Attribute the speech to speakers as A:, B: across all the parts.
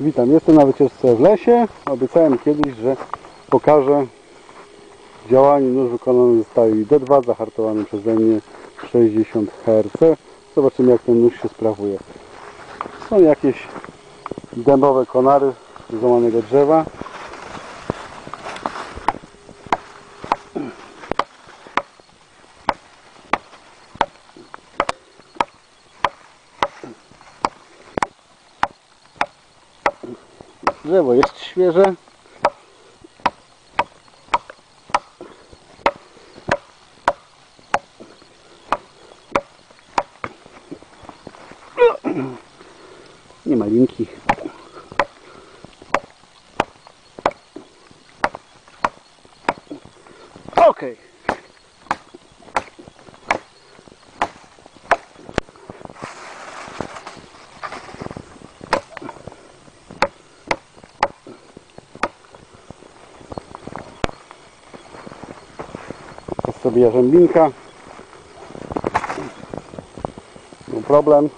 A: Witam, jestem na wycieczce w lesie. Obiecałem kiedyś, że pokażę działanie. Nóż wykonany został D2, zahartowany przeze mnie 60 Hz. Zobaczymy jak ten nóż się sprawuje. Są jakieś dębowe konary z złamanego drzewa. Drzewo jest świeże. Nie ma linki. Jest sobie jarzębinka. No problem.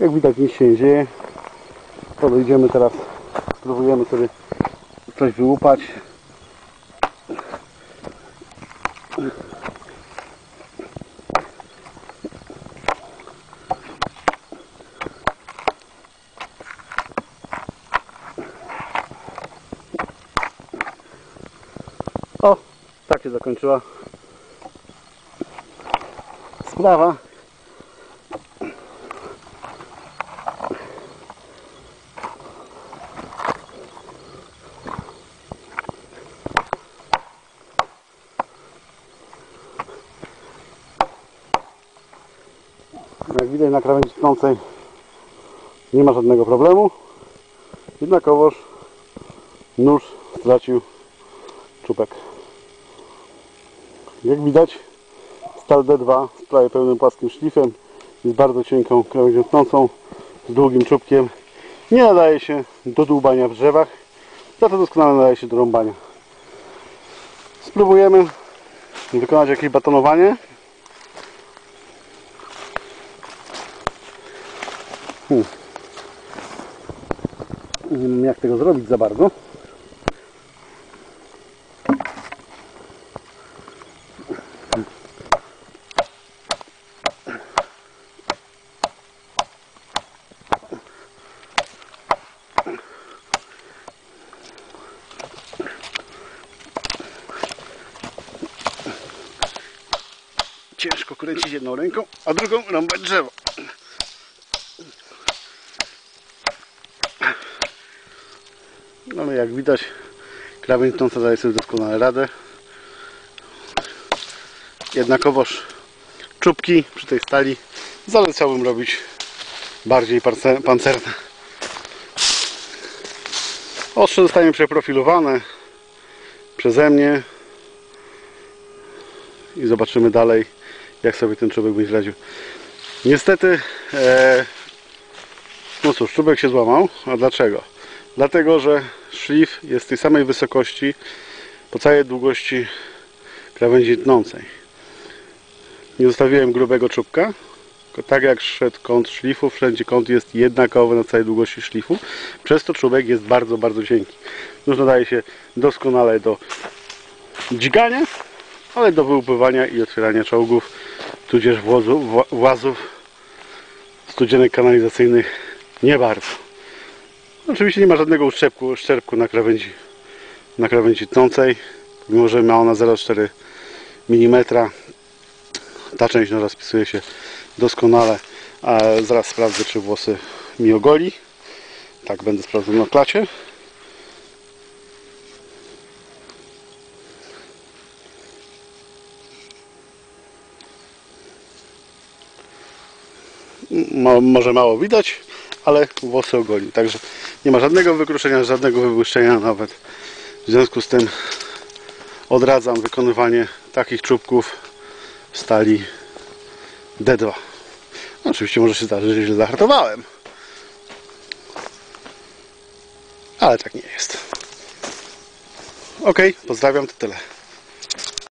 A: Jak widać nic się nie dzieje. Podejdziemy teraz, spróbujemy sobie coś wyłupać. Tak się zakończyła sprawa. Jak widać na krawędzi tnącej nie ma żadnego problemu. Jednakowoż nóż stracił czubek. Jak widać stal D2 z prawie pełnym płaskim szlifem jest bardzo cienką krawędzią tnącą z długim czubkiem. Nie nadaje się do dłubania w drzewach, za to doskonale nadaje się do rąbania. Spróbujemy wykonać jakieś batonowanie. Hmm. Nie wiem jak tego zrobić za bardzo. Ciężko kręcić jedną ręką, a drugą rąbać drzewo. No jak widać krawędź tąca daje sobie doskonale radę. Jednakowoż czubki przy tej stali zalecałbym robić bardziej pancerne. Ostrze zostanie przeprofilowane przeze mnie i zobaczymy dalej jak sobie ten czubek będzie radził. Niestety e, no cóż, czubek się złamał. A dlaczego? Dlatego, że szlif jest tej samej wysokości po całej długości krawędzi tnącej. Nie zostawiłem grubego czubka, tak jak szedł kąt szlifu, wszędzie kąt jest jednakowy na całej długości szlifu, przez to czubek jest bardzo, bardzo cienki. Nóż nadaje się doskonale do dźgania, ale do wyłupywania i otwierania czołgów, tudzież włazów, wła- włazów studzienek kanalizacyjnych nie bardzo. Oczywiście nie ma żadnego uszczepku, uszczerbku na krawędzi, na krawędzi tnącej, mimo że ma ona 0,4 mm. Ta część noża spisuje się doskonale, a zaraz sprawdzę czy włosy mi ogoli. Tak będę sprawdzał na klacie. Mo, może mało widać, ale włosy ogolił. Także nie ma żadnego wykruszenia, żadnego wybłyszczenia nawet. W związku z tym odradzam wykonywanie takich czubków stali D2. No, oczywiście może się zdarzyć, że źle zahartowałem. Ale tak nie jest. Ok, pozdrawiam, to tyle.